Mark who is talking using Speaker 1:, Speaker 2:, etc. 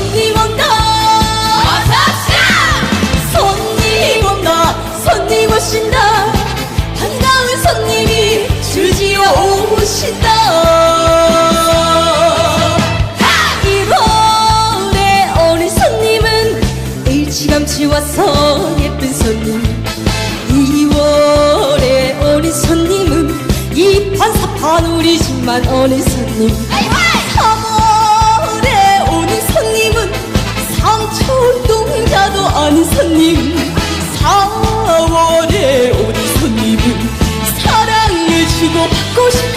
Speaker 1: 손님 온다 손님 온다 손님 오신다. 반가운 손님이 주지어 오신다. 1월에 오는 손님은 일찌감치 와서 예쁜 손님. 2월에 오는 손님은 이판사판 우리 집만 오는 손님 손님 4월에 온 손님은 사랑해주고 받고 싶어